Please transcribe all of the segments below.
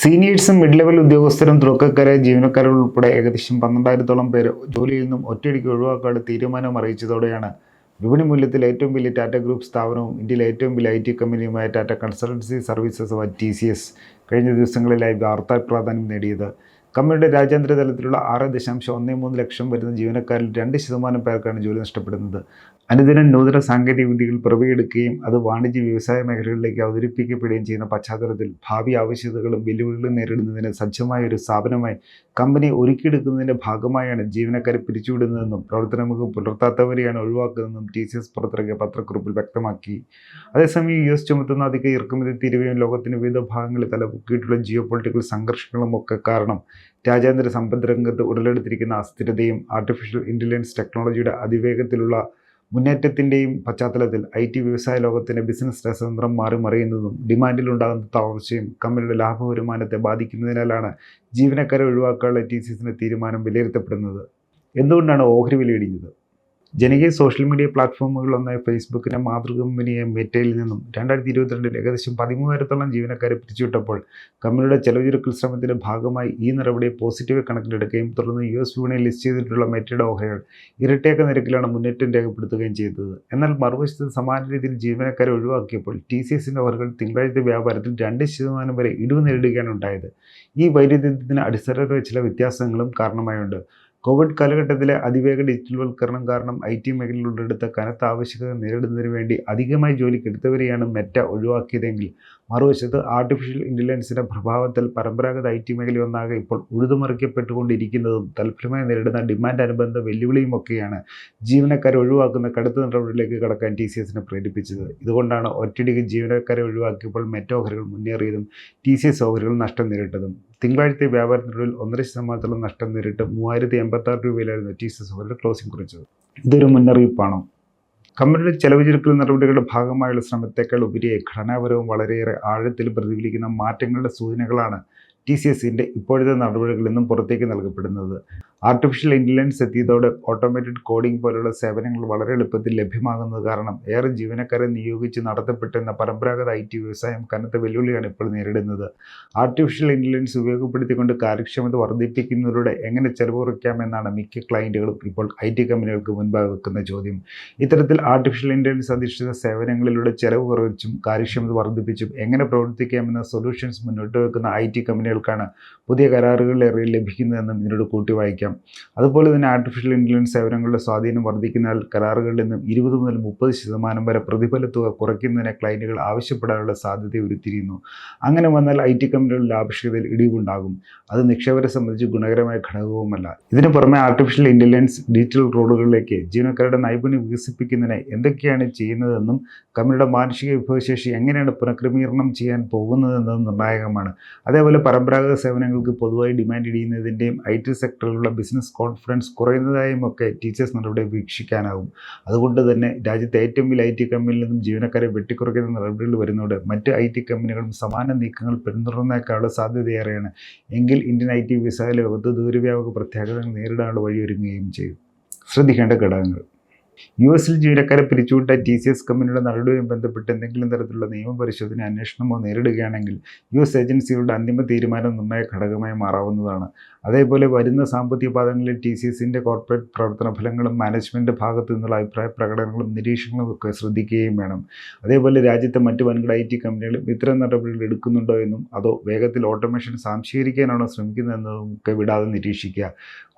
സീനിയേഴ്സും mid level ഉദ്യോഗസ്ഥരും തുടക്കക്കാരെ ജീവനക്കാരും ഉൾപ്പെടെ ഏകദേശം പന്ത്രണ്ടായിരത്തോളം പേര് ജോലിയിൽ നിന്നും ഒറ്റയടിക്ക് ഒഴിവാക്കാനുള്ള തീരുമാനം അറിയിച്ചതോടെയാണ് വിപണി മൂല്യത്തിൽ ഏറ്റവും വലിയ ടാറ്റ ഗ്രൂപ്പ് സ്ഥാപനവും ഇന്ത്യയിലെ ഏറ്റവും വലിയ I T കമ്പനിയുമായ Tata consultancy services T C S കഴിഞ്ഞ ദിവസങ്ങളിലായി വാർത്താ പ്രാധാന്യം നേടിയത്. കമ്പനിയുടെ രാജ്യാന്തര തലത്തിലുള്ള ആറ് ദശാംശം ഒന്ന് മൂന്ന് ലക്ഷം വരുന്ന ജീവനക്കാരിൽ രണ്ട് ശതമാനം പേർക്കാണ് ജോലി നഷ്ടപ്പെടുന്നത്. അനുദിനം നൂതന സാങ്കേതിക വിദ്യകൾ പിറവിയെടുക്കുകയും അത് വാണിജ്യ വ്യവസായ മേഖലകളിലേക്ക് അവതരിപ്പിക്കപ്പെടുകയും ചെയ്യുന്ന പശ്ചാത്തലത്തിൽ ഭാവി ആവശ്യകതകളും വെല്ലുവിളികളും നേരിടുന്നതിന് സജ്ജമായ ഒരു സ്ഥാപനമായി കമ്പനി ഒരുക്കിയെടുക്കുന്നതിന്റെ ഭാഗമായാണ് ജീവനക്കാരെ പിരിച്ചുവിടുന്നതെന്നും പ്രവർത്തനമുഖം പുലർത്താത്തവരെയാണ് ഒഴിവാക്കുന്നതെന്നും ടി സി എസ് പുറത്തിറക്കിയ പത്രക്കുറിപ്പിൽ വ്യക്തമാക്കി. അതേസമയം യു എസ് ചുമത്തുന്ന അധിക ഇറക്കുമതി തീരുവയും ലോകത്തിന്റെ വിവിധ ഭാഗങ്ങളിൽ തലപൊക്കിയിട്ടുള്ള ജിയോ പൊളിറ്റിക്കൽ സംഘർഷങ്ങളും ഒക്കെ കാരണം രാജ്യാന്തര സമ്പദ് രംഗത്ത് ഉടലെടുത്തിരിക്കുന്ന അസ്ഥിരതയും ആർട്ടിഫിഷ്യൽ ഇന്റലിജൻസ് ടെക്നോളജിയുടെ അതിവേഗത്തിലുള്ള മുന്നേറ്റത്തിന്റെയും പശ്ചാത്തലത്തിൽ ഐ ടി വ്യവസായ ലോകത്തിന്റെ ബിസിനസ് രസതന്ത്രം മാറി മറിയുന്നതും ഡിമാൻഡിലുണ്ടാകുന്ന തളർച്ചയും കമ്പനിയുടെ ലാഭ വരുമാനത്തെ ബാധിക്കുന്നതിനാലാണ് ജീവനക്കാരെ ഒഴിവാക്കാനുള്ള ടി സി സിന്റെ തീരുമാനം വിലയിരുത്തപ്പെടുന്നത്. എന്തുകൊണ്ടാണ് ഓഹരി വില ഇടിഞ്ഞത്? ജനകീയ സോഷ്യൽ മീഡിയ പ്ലാറ്റ്ഫോമുകളൊന്നായ ഫേസ്ബുക്കിന്റെ മാതൃകമ്പനിയായ മെറ്റയിൽ നിന്നും രണ്ടായിരത്തി ഇരുപത്തിരണ്ടിൽ ഏകദേശം പതിമൂവായിരത്തോളം ജീവനക്കാരെ പിരിച്ചുവിട്ടപ്പോൾ കമ്പനിയുടെ ചെലവുചുരുക്കൽ ശ്രമത്തിന്റെ ഭാഗമായി ഈ നടപടിയെ പോസിറ്റീവ് കണക്കിലെടുക്കുകയും തുടർന്ന് യു എസ് വിപണിയിൽ ലിസ്റ്റ് ചെയ്തിട്ടുള്ള മെറ്റയുടെ ഓഹരികൾ ഇരട്ടേക്ക നിരക്കിലാണ് മുന്നേറ്റം രേഖപ്പെടുത്തുകയും ചെയ്തത്. എന്നാൽ മറുവശത്ത് സമാന രീതിയിൽ ജീവനക്കാരെ ഒഴിവാക്കിയപ്പോൾ ടി സി എസിന്റെ ഓഹരികൾ തിങ്കളാഴ്ച വ്യാപാരത്തിൽ രണ്ട് ശതമാനം വരെ ഇടിവ് നേരിടുകയാണ് ഉണ്ടായത്. ഈ വൈരുദ്ധ്യത്തിന് അടിസ്ഥാനപരമായ ചില വ്യത്യാസങ്ങളും കാരണമായുണ്ട്. കോവിഡ് കാലഘട്ടത്തിലെ അതിവേഗ ഡിജിറ്റൽവൽക്കരണം കാരണം ഐ ടി മേഖലയിൽ ഉള്ളെടുത്ത കനത്ത ആവശ്യകത നേരിടുന്നതിന് വേണ്ടി അധികമായി ജോലിക്കെടുത്തവരെയാണ് മെറ്റ ഒഴിവാക്കിയതെങ്കിൽ മറുവശത്ത് ആർട്ടിഫിഷ്യൽ ഇന്റലിജൻസിന്റെ പ്രഭാവത്തിൽ പരമ്പരാഗത ഐ ടി മേഖലയൊന്നാകെ ഇപ്പോൾ ഉഴുതുമറിക്കപ്പെട്ടുകൊണ്ടിരിക്കുന്നതും തൽഫലമായി നേരിടുന്ന ഡിമാൻഡ് അനുബന്ധ വെല്ലുവിളിയുമൊക്കെയാണ് ജീവനക്കാരെ ഒഴിവാക്കുന്ന കടുത്ത നടപടിയിലേക്ക് കടക്കാൻ ടി സി എസിനെ പ്രേരിപ്പിച്ചത്. ഇതുകൊണ്ടാണ് ഒറ്റയടിക്ക് ജീവനക്കാരെ ഒഴിവാക്കിയപ്പോൾ മെറ്റ ഓഹരികൾ മുന്നേറിയതും ടി സി എസ് ഓഹരികൾ നഷ്ടം നേരിട്ടതും. തിങ്കളാഴ്ചത്തെ വ്യാപാരത്തിനുള്ളിൽ ഒന്നര ശതമാനത്തോളം നഷ്ടം നേരിട്ട് മൂവായിരത്തി എൺപത്താറ് രൂപയിലായിരുന്നു ടി സി ഓഹരിയുടെ ക്ലോസിംഗ് കുറിച്ചത്. ഇതൊരു മുന്നറിയിപ്പാണോ. കമ്പനിയുടെ ചെലവ് ചുരുക്കൽ നടപടികളുടെ ഭാഗമായുള്ള ശ്രമത്തേക്കാൾ ഉപരിയായി ഘടനാപരവും വളരെയേറെ ആഴത്തിൽ പ്രതിഫലിക്കുന്ന മാറ്റങ്ങളുടെ സൂചനകളാണ് ടി സി എസിന്റെ ഇപ്പോഴത്തെ നടപടികളിൽ നിന്നും പുറത്തേക്ക് നൽകപ്പെടുന്നത്. ആർട്ടിഫിഷ്യൽ ഇന്റലിജൻസ് എത്തിയതോടെ ഓട്ടോമേറ്റഡ് കോഡിംഗ് പോലുള്ള സേവനങ്ങൾ വളരെ എളുപ്പത്തിൽ ലഭ്യമാകുന്നത് കാരണം ഏറെ ജീവനക്കാരെ നിയോഗിച്ച് നടത്തപ്പെട്ടിരുന്ന പരമ്പരാഗത ഐ ടി വ്യവസായം കനത്ത വെല്ലുവിളിയാണ് ഇപ്പോൾ നേരിടുന്നത്. ആർട്ടിഫിഷ്യൽ ഇന്റലിജൻസ് ഉപയോഗപ്പെടുത്തിക്കൊണ്ട് കാര്യക്ഷമത വർദ്ധിപ്പിക്കുന്നതിലൂടെ എങ്ങനെ ചെലവ് കുറയ്ക്കാമെന്നാണ് മിക്ക ക്ലയന്റുകളും ഇപ്പോൾ ഐ ടി കമ്പനികൾക്ക് മുൻപായി വെക്കുന്ന ചോദ്യം. ഇത്തരത്തിൽ ആർട്ടിഫിഷ്യൽ ഇന്റലിജൻസ് അധിഷ്ഠിത സേവനങ്ങളിലൂടെ ചെലവ് കുറച്ചും കാര്യക്ഷമത വർദ്ധിപ്പിച്ചും എങ്ങനെ പ്രവർത്തിക്കാമെന്ന സൊല്യൂഷൻസ് മുന്നോട്ട് വെക്കുന്ന ഐ ടി കമ്പനികൾക്കാണ് പുതിയ കരാറുകളിലേറെ ലഭിക്കുന്നതെന്നും ഇതിനോട് കൂട്ടി വായിക്കാം. അതുപോലെ തന്നെ ആർട്ടിഫിഷ്യൽ ഇന്റലിജൻസ് സേവനങ്ങളുടെ സ്വാധീനം വർദ്ധിക്കുന്നതിനാൽ കരാറുകളിൽ നിന്നും ഇരുപത് മുതൽ മുപ്പത് ശതമാനം വരെ പ്രതിഫല തുക കുറയ്ക്കുന്നതിന് ക്ലയന്റുകൾ ആവശ്യപ്പെടാനുള്ള സാധ്യത ഉരുത്തിരിയുന്നു. അങ്ങനെ വന്നാൽ ഐ ടി കമ്പനികളുടെ ലാഭക്ഷതയിൽ ഇടിവുണ്ടാകും. അത് നിക്ഷേപരെ സംബന്ധിച്ച് ഗുണകരമായ ഘടകവുമല്ല. ഇതിനു പുറമെ ആർട്ടിഫിഷ്യൽ ഇന്റലിജൻസ് ഡിജിറ്റൽ റോഡുകളിലേക്ക് ജീവനക്കാരുടെ നൈപുണ്യം വികസിപ്പിക്കുന്നതിന് എന്തൊക്കെയാണ് ചെയ്യുന്നതെന്നും കമ്പനിയുടെ മാനുഷിക വിഭവശേഷി എങ്ങനെയാണ് പുനഃക്രമീകരണം ചെയ്യാൻ പോകുന്നതെന്നത് നിർണായകമാണ്. അതേപോലെ പരമ്പരാഗത സേവനങ്ങൾക്ക് പൊതുവായി ഡിമാൻഡ് ഇടിയുന്നതിന്റെയും ഐ ടി സെക്ടറിലുള്ള ബിസിനസ് കോൺഫിഡൻസ് കുറയുന്നതായും ഒക്കെ ടീച്ചേഴ്സ് നടപടി വീക്ഷിക്കാനാവും അതുകൊണ്ട് തന്നെ രാജ്യത്തെ ഏറ്റവും വലിയ ഐ ടി കമ്പനിയിൽ നിന്നും ജീവനക്കാരെ വെട്ടിക്കുറയ്ക്കുന്ന നടപടികൾ വരുന്നതോട് മറ്റ് ഐ ടി കമ്പനികളും സമാന നീക്കങ്ങൾ പിന്തുടർന്നേക്കാനുള്ള സാധ്യതയേറെയാണ്. എങ്കിൽ ഇന്ത്യൻ ഐ ടി വിസ ലോകത്ത് ദൂരവ്യാപക പ്രത്യാഘാതങ്ങൾ നേരിടാനുള്ള വഴിയൊരുങ്ങുകയും ചെയ്യും. ശ്രദ്ധിക്കേണ്ട ഘടകങ്ങൾ. യു എസിൽ ജീവനക്കാരെ പിരിച്ചുവിട്ട ടി സി എസ് കമ്പനിയുടെ നടപടിയുമായി ബന്ധപ്പെട്ട് എന്തെങ്കിലും തരത്തിലുള്ള നിയമപരിശോധന അന്വേഷണമോ നേരിടുകയാണെങ്കിൽ യു എസ് ഏജൻസികളുടെ അന്തിമ തീരുമാനം നിർണായ ഘടകമായി മാറാവുന്നതാണ്. അതേപോലെ വരുന്ന സാമ്പത്തിക പാദങ്ങളിൽ ടി സി എസിന്റെ കോർപ്പറേറ്റ് പ്രവർത്തന ഫലങ്ങളും മാനേജ്മെന്റ് ഭാഗത്തു നിന്നുള്ള അഭിപ്രായ പ്രകടനങ്ങളും നിരീക്ഷണങ്ങളും ഒക്കെ ശ്രദ്ധിക്കുകയും വേണം. അതേപോലെ രാജ്യത്തെ മറ്റ് വൻകിട ഐ ടി കമ്പനികളും ഇത്തരം നടപടികൾ എടുക്കുന്നുണ്ടോ എന്നും അതോ വേഗത്തിൽ ഓട്ടോമേഷൻ സാംശീകരിക്കാനാണോ ശ്രമിക്കുന്നതെന്നതും ഒക്കെ വിടാതെ നിരീക്ഷിക്കുക.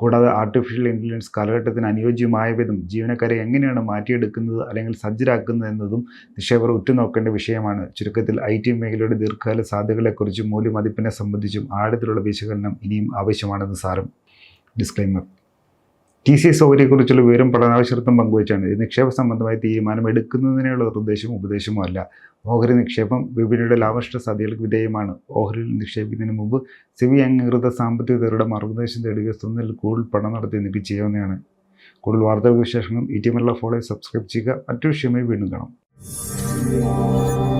കൂടാതെ ആർട്ടിഫിഷ്യൽ ഇന്റലിജൻസ് കാലഘട്ടത്തിന് അനുയോജ്യമായ വിധം ജീവനക്കാരെ എങ്ങനെയാണ് മാറ്റിയെടുക്കുന്നത് അല്ലെങ്കിൽ സജ്ജരാക്കുന്നത് എന്നതും നിക്ഷേപർ ഉറ്റുനോക്കേണ്ട വിഷയമാണ്. ചുരുക്കത്തിൽ ഐ ടി മേഖലയുടെ ദീർഘകാല സാധ്യതകളെക്കുറിച്ചും മൂല്യമതിപ്പിനെ സംബന്ധിച്ചും ആഴത്തിലുള്ള വിശകലനം ഇനിയും ആവശ്യമാണെന്ന് സാരം ഡിസ്ക്ലൈമർ ടി സി എസ് ഓഹരിയെക്കുറിച്ചുള്ള വിവരം പഠനാവശ്യത്വം പങ്കുവച്ചാണ്. ഇത് നിക്ഷേപ സംബന്ധമായ തീരുമാനം എടുക്കുന്നതിനുള്ള നിർദ്ദേശവും ഉപദേശമോ അല്ല. ഓഹരി നിക്ഷേപം വിപണിയുടെ ലാഭനഷ്ട സാധ്യതകൾക്ക് വിധേയമാണ്. ഓഹരിയിൽ നിക്ഷേപിക്കുന്നതിന് മുമ്പ് സെബി അംഗീകൃത സാമ്പത്തിക വിദഗ്ധരുടെ മാർഗനിർദ്ദേശം തേടുക സ്വന്തം കൂടുതൽ പണം നടത്തി നിങ്ങൾക്ക് ചെയ്യാവുന്നതാണ്. കൂടുതൽ വാർത്തകൾ വിശേഷങ്ങളും ഈ ടീമിലുള്ള ഫോളോ സബ്സ്ക്രൈബ് ചെയ്യുക. മറ്റൊരു വിഷയമായി വീണ്ടും കാണാം.